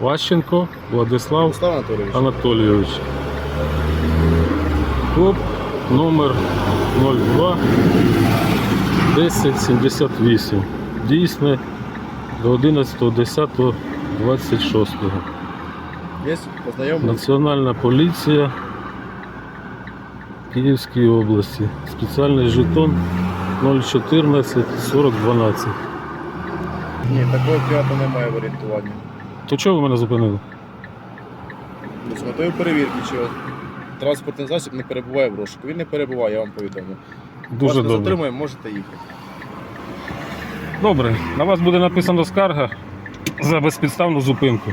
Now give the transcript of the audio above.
Ващенко Владислав Руслан Анатолійович. Анатолійович. КОП номер 02 1078. Дійсне до 11.10.26. Є? Познайомились? Національна поліція Київської області. Спеціальний жетон 014 4012. Ні, такого п'ятого немає в орієнтуванні. То чого ви мене зупинили? Ну, З метою перевірки, чи транспортний засіб не перебуває в розшуку. Він не перебуває, я вам повідомлю. Дуже Вас не добре. затримуємо, можете їхати. Добре, на вас буде написано скарга за безпідставну зупинку.